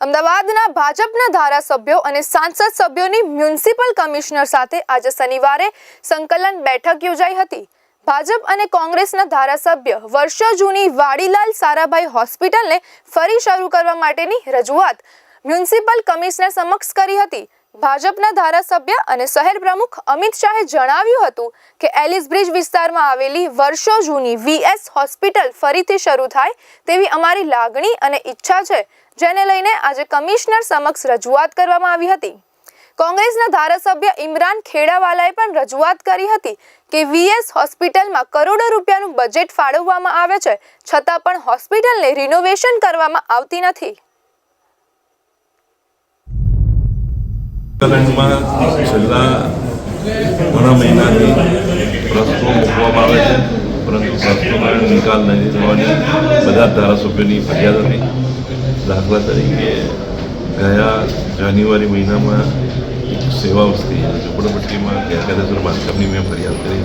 અમદાવાદના ભાજપના ધારાસભ્યો અને સાંસદ સભ્યોની મ્યુનિસિપલ કમિશનર સાથે આજે શનિવારે સંકલન બેઠક યોજાઈ હતી. ભાજપ અને કોંગ્રેસના ધારાસભ્ય વર્ષો જૂની વાડીલાલ સારાભાઈ હોસ્પિટલને ફરી શરૂ કરવા માટેની રજૂઆત મ્યુનિસિપલ કમિશનર સમક્ષ કરી હતી. ભાજપના ધારાસભ્ય અને શહેર પ્રમુખ અમિત શાહે જણાવ્યું હતું કે એલિસ બ્રિજ વિસ્તારમાં આવેલી વર્ષો જૂની વીએસ હોસ્પિટલ ફરીથી શરૂ થાય તેવી અમારી લાગણી અને ઈચ્છા છે, જેને લઈને આજે કમિશનર સમક્ષ રજૂઆત કરવામાં આવી હતી. કોંગ્રેસના ધારાસભ્ય ઇમરાન ખેડાવાલાએ પણ રજૂઆત કરી હતી કે વીએસ હોસ્પિટલમાં કરોડો રૂપિયાનું બજેટ ફાળવવામાં આવે છે, છતાં પણ હોસ્પિટલને રિનોવેશન કરવામાં આવતી નથી. સંકલનમાં છેલ્લા ઘણા મહિનાથી પ્રશ્નો મૂકવામાં આવે છે પરંતુ પ્રશ્નોનો નિકાલ નહીં થવાની બધા ધારાસભ્યોની ફરિયાદ હતી દાખલા તરીકે ગયા જાન્યુઆરી મહિનામાં એક સેવા વસ્તી ઝુંપડપટ્ટીમાં ગેરકાયદેસર બાંધકામની મેં ફરિયાદ કરી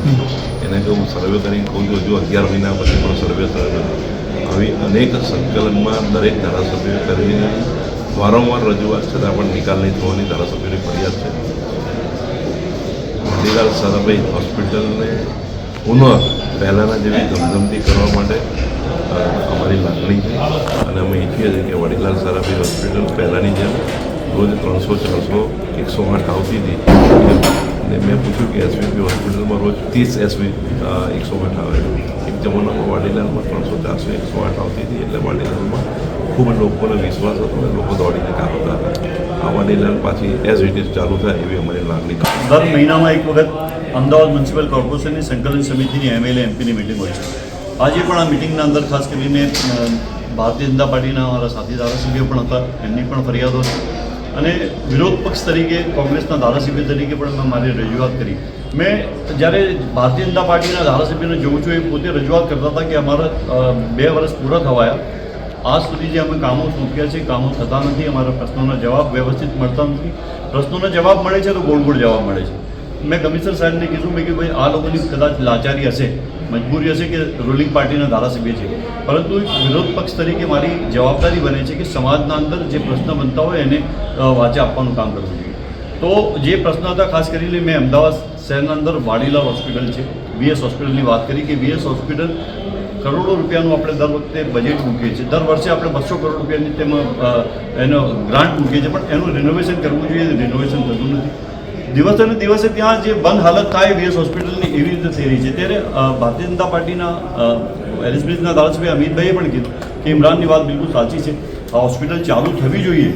એને હું સર્વે કરીને કહું છું હજુ અગિયાર મહિના પછી પણ સર્વે થયો આવી અનેક સંકલનમાં દરેક ધારાસભ્યોએ કરીને વારંવાર રજૂઆત છતાં પણ નિકાલ નહીં થવાની, ધારાસભ્યોની ફરિયાદ છે. વડીલાલ સારાભાઈ હોસ્પિટલને પુનઃ પહેલાંના જેવી ધમધમતી કરવા માટે અમારી લાગણી છે. અને અમે ઈચ્છીએ છીએ કે વડીલાલ સારાભાઈ હોસ્પિટલ પહેલાંની જેમ રોજ ત્રણસો, ચારસો એકસો આઠ આવતી હતી. અને મેં પૂછ્યું કે એસવીપી હોસ્પિટલમાં રોજ ત્રીસ એસવી એકસો આઠ આવે એક જમાનામાં વાડીલાલમાં ત્રણસો, ચારસો એકસો આઠ આવતી હતી, એટલે વાડીલાલમાં ખૂબ લોકોને વિશ્વાસ હતો અને લોકો દોડીને કાપતા હતા. આવાની વાડીલાલ પાછી એઝ ઇટ ઇઝ ચાલુ થાય એવી અમારી લાગણી દર મહિનામાં એક વખત અમદાવાદ મ્યુનિસિપલ કોર્પોરેશનની સંકલન સમિતિની એમએલએ એમપીની મિટિંગ હોય છે. આજે પણ આ મિટિંગના અંદર ખાસ કરીને ભારતીય જનતા પાર્ટીના અમારા સાથી ધારાસભ્યો પણ હતા, એમની પણ ફરિયાદો હતી અને વિરોધ પક્ષ તરીકે, કોંગ્રેસના ધારાસભ્ય તરીકે પણ મેં મારી રજૂઆત કરી. મેં જ્યારે ભારતીય જનતા પાર્ટીના ધારાસભ્યને જોઉં છું, એ પોતે રજૂઆત કરતા હતા કે અમારા બે વર્ષ પૂરા થવાયા. આજ સુધી જે અમે કામો સોંપ્યા છે, કામો થતા નથી, અમારા પ્રશ્નોના જવાબ વ્યવસ્થિત મળતા નથી. પ્રશ્નોના જવાબ મળે છે તો ગોળ ગોળ જવાબ મળે છે. મેં કમિશનર સાહેબને કીધું મેં કે ભાઈ, આ લોકોની કદાચ લાચારી હશે, મજબૂરી હશે કે રૂલિંગ પાર્ટીના ધારાસભ્ય છે. પરંતુ વિરોધ પક્ષ તરીકે મારી જવાબદારી બને છે કે સમાજના અંદર જે પ્રશ્ન બનતા હોય એને વાંચે, આપવાનું કામ કરવું જોઈએ. તો જે પ્રશ્ન હતા, ખાસ કરીને મેં અમદાવાદ શહેરના અંદર વાડીલાલ હોસ્પિટલ છે, વીએસ હોસ્પિટલની વાત કરી કે વીએસ હોસ્પિટલ કરોડો રૂપિયાનું આપણે દર વખતે બજેટ મૂકીએ છીએ. દર વર્ષે આપણે બસો કરોડ રૂપિયાની તેમાં એનો ગ્રાન્ટ મૂકીએ છીએ. પણ એનું રિનોવેશન કરવું જોઈએ રિનોવેશન થતું નથી. દિવસે ને દિવસે ત્યાં જે બંધ હાલત થાય વીએસ હોસ્પિટલની એવી રીતે થઈ રહી છે. ત્યારે ભારતીય જનતા પાર્ટીના એલિસબ્રિજના ધારાસભ્ય અમિતભાઈએ પણ કીધું કે ઇમરાનની વાત બિલકુલ સાચી છે. આ હોસ્પિટલ ચાલુ થવી જોઈએ.